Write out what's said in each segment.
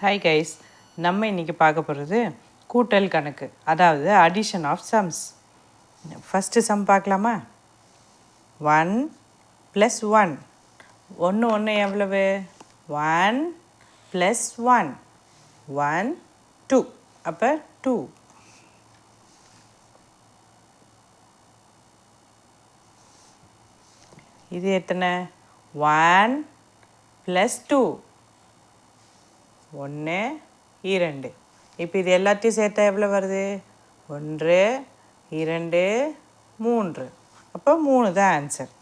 Hi guys நம்ம இன்றைக்கி பார்க்க போகிறது கூட்டல் கணக்கு அதாவது addition of sums first sum பார்க்கலாமா? ஒன் ப்ளஸ் ஒன் ஒன்று ஒன்று எவ்வளவு? One plus one one two அப்போ டூ இது எத்தனை? ஒன் ப்ளஸ் டூ ஒன்று இரண்டு. இப்போ இது எல்லாத்தையும் சேர்த்தா எவ்வளோ வருது? ஒன்று இரண்டு மூன்று. அப்போ மூணு தான் ஆன்சர்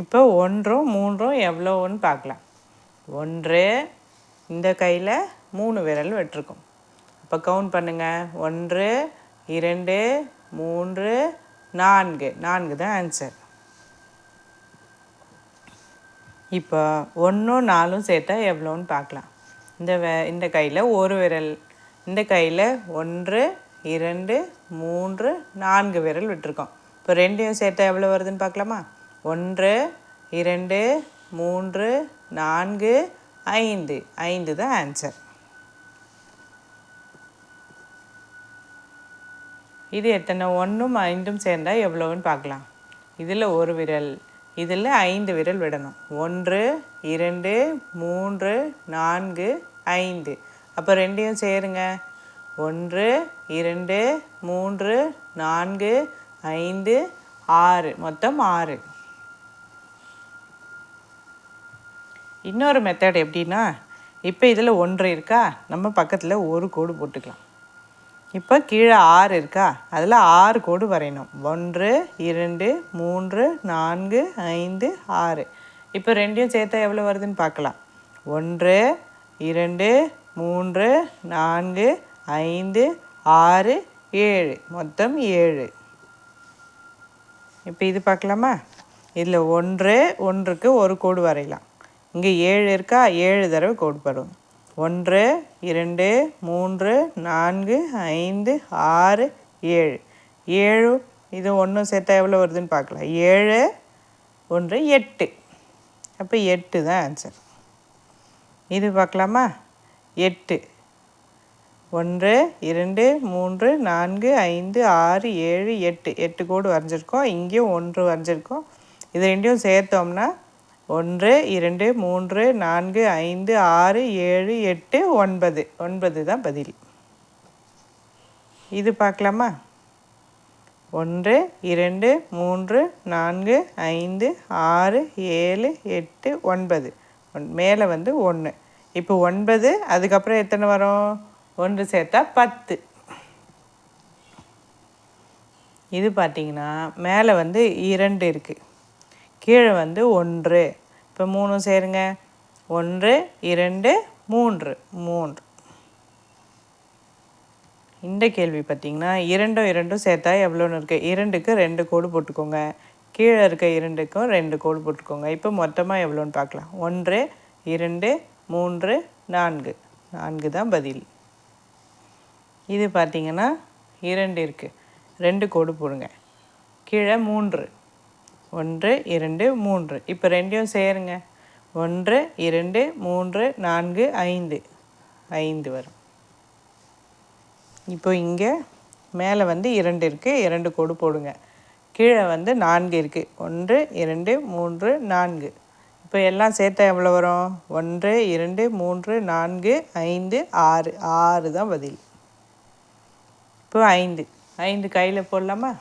இப்போ ஒன்றும் மூன்றும் எவ்வளோன்னு பார்க்கலாம். ஒன்று இந்த கையில் மூணு விரல் வெட்டிருக்கோம். அப்போ கவுண்ட் பண்ணுங்கள் ஒன்று இரண்டு மூன்று நான்கு. நான்கு தான் ஆன்சர் இப்போ ஒன்றும் நாலும் சேர்த்தா எவ்வளோன்னு பார்க்கலாம். இந்த வே இந்த கையில் ஒரு விரல். இந்த கையில் ஒன்று இரண்டு மூன்று நான்கு விரல் விட்டுருக்கோம். இப்போ ரெண்டையும் சேர்த்தா எவ்வளோ வருதுன்னு பார்க்கலாமா? ஒன்று இரண்டு மூன்று நான்கு ஐந்து. ஐந்து தான் ஆன்சர் இது எத்தனை? ஒன்றும் ஐந்தும் சேர்ந்தால் எவ்வளோன்னு பார்க்கலாம். இதில் ஒரு விரல். இதில் ஐந்து விரல் விடணும். ஒன்று இரண்டு மூன்று நான்கு ஐந்து. அப்போ ரெண்டையும் சேருங்க. ஒன்று இரண்டு மூன்று நான்கு ஐந்து ஆறு. மொத்தம் ஆறு. இன்னொரு மெத்தட் எப்படின்னா இப்போ இதில் ஒன்று இருக்கா? நம்ம பக்கத்தில் ஒரு கோடு போட்டுக்கலாம். இப்போ கீழே ஆறு இருக்கா? அதில் ஆறு கோடு வரையணும். ஒன்று இரண்டு மூன்று நான்கு ஐந்து ஆறு. இப்போ ரெண்டையும் சேர்த்தா எவ்வளோ வருதுன்னு பார்க்கலாம். ஒன்று இரண்டு மூன்று நான்கு ஐந்து ஆறு ஏழு. மொத்தம் ஏழு. இப்போ இது பார்க்கலாமா? இதில் ஒன்று ஒன்றுக்கு ஒரு கோடு வரையலாம். இங்கே ஏழு இருக்கா? ஏழு தடவை கோடு போடுவோம். ஒன்று இரண்டு மூன்று நான்கு ஐந்து ஆறு ஏழு. ஏழு இது ஒன்றும் சேர்த்தா எவ்வளோ வருதுன்னு பார்க்கலாம். ஏழு ஒன்று எட்டு. அப்போ எட்டு தான் ஆன்சர் இது பார்க்கலாமா? எட்டு. ஒன்று இரண்டு மூன்று நான்கு ஐந்து ஆறு ஏழு எட்டு. எட்டு கோடு வரைஞ்சிருக்கோம். இங்கேயும் ஒன்று வரைஞ்சிருக்கோம். இது ரெண்டையும் சேர்த்தோம்னா ஒன்று இரண்டு மூன்று நான்கு ஐந்து ஆறு ஏழு எட்டு ஒன்பது. ஒன்பது தான் பதில். இது பார்க்கலாமா? ஒன்று இரண்டு மூன்று நான்கு ஐந்து ஆறு ஏழு எட்டு ஒன்பது. ஒன் மேலே வந்து ஒன்று இப்போ ஒன்பது அதுக்கப்புறம் எத்தனை வரும்? ஒன்று சேர்த்தா பத்து. இது பார்த்தீங்கன்னா மேலே வந்து இரண்டு இருக்குது கீழே வந்து ஒன்று. இப்போ மூணு சேருங்க. ஒன்று இரண்டு மூன்று. மூன்று. இந்த கேள்வி பார்த்திங்கன்னா இரண்டும் இரண்டும் சேர்த்தா எவ்வளோன்னு இருக்குது இரண்டுக்கு ரெண்டு கோடு போட்டுக்கோங்க. கீழே இருக்க இரண்டுக்கும் ரெண்டு கோடு போட்டுக்கோங்க. இப்போ மொத்தமாக எவ்வளோன்னு பார்க்கலாம் ஒன்று இரண்டு மூன்று நான்கு. நான்கு தான் பதில். இது பார்த்திங்கன்னா இரண்டு இருக்குது ரெண்டு கோடு போடுங்க. கீழே மூன்று. ஒன்று இரண்டு மூன்று. இப்போ ரெண்டையும் சேருங்க. ஒன்று இரண்டு மூன்று நான்கு ஐந்து. ஐந்து வரும். இப்போ இங்கே மேலே வந்து இரண்டு இருக்குது இரண்டு கோடு போடுங்க. கீழே வந்து நான்கு இருக்குது ஒன்று இரண்டு மூன்று நான்கு. இப்போ எல்லாம் சேர்த்தா எவ்வளோ வரும்? ஒன்று இரண்டு மூன்று நான்கு ஐந்து ஆறு. ஆறு தான் பதில். இப்போ ஐந்து. ஐந்து கையில் போடலாமா?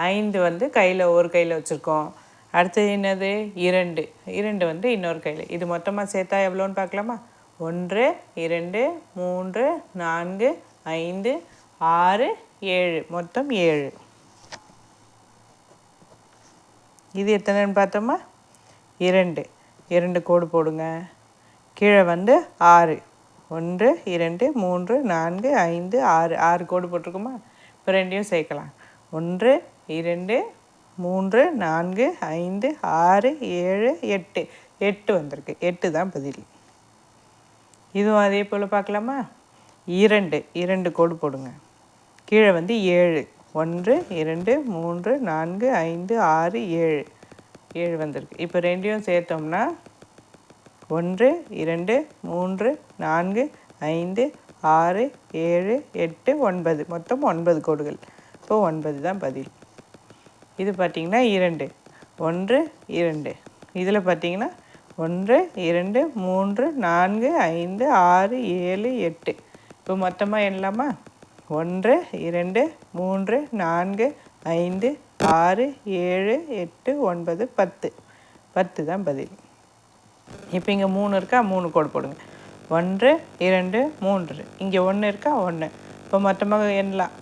ஐந்து வந்து கையில் ஒரு கையில் வச்சுருக்கோம். அடுத்தது என்னது? இரண்டு. இரண்டு வந்து இன்னொரு கையில். இது மொத்தமாக சேர்த்தா எவ்வளோன்னு பார்க்கலாமா? ஒன்று இரண்டு மூன்று நான்கு ஐந்து ஆறு ஏழு. மொத்தம் ஏழு. இது எத்தனைன்னு பார்த்தோமா? இரண்டு. இரண்டு கோடு போடுங்க. கீழே வந்து ஆறு. ஒன்று இரண்டு மூன்று நான்கு ஐந்து ஆறு. ஆறு கோடு போட்டிருக்குமா? இப்போ ரெண்டையும் சேர்க்கலாம். ஒன்று இரண்டு மூன்று நான்கு ஐந்து ஆறு ஏழு எட்டு. எட்டு வந்திருக்கு. எட்டு தான் பதில். இதுவும் அதே போல் பார்க்கலாமா? இரண்டு. இரண்டு கோடு போடுங்க. கீழே வந்து ஏழு. ஒன்று இரண்டு மூன்று நான்கு ஐந்து ஆறு ஏழு. ஏழு வந்திருக்கு. இப்போ ரெண்டையும் சேர்த்தோம்னா ஒன்று இரண்டு மூன்று நான்கு ஐந்து ஆறு ஏழு எட்டு ஒன்பது. மொத்தம் ஒன்பது கோடுகள். இப்போ ஒன்பது தான் பதில். இது பார்த்திங்கன்னா இரண்டு. ஒன்று இரண்டு. இதில் பார்த்திங்கன்னா ஒன்று இரண்டு மூன்று நான்கு ஐந்து ஆறு ஏழு எட்டு. இப்போ மொத்தமாக எண்ணலாமா? ஒன்று இரண்டு மூன்று நான்கு ஐந்து ஆறு ஏழு எட்டு ஒன்பது பத்து. பத்து தான் பதில். இப்போ இங்கே மூணு இருக்கா? மூணு கோடு போடுங்க. ஒன்று இரண்டு மூன்று. இங்கே ஒன்று இருக்கா? ஒன்று இப்போ மொத்தமாக எண்ணலாம்.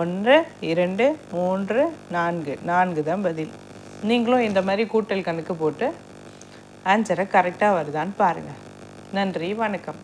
ஒன்று இரண்டு மூன்று நான்கு. நான்கு தான் பதில். நீங்களும் இந்த மாதிரி கூட்டல் கணக்கு போட்டு ஆன்சரை கரெக்டாக வருதான்னு பாருங்கள் நன்றி வணக்கம்.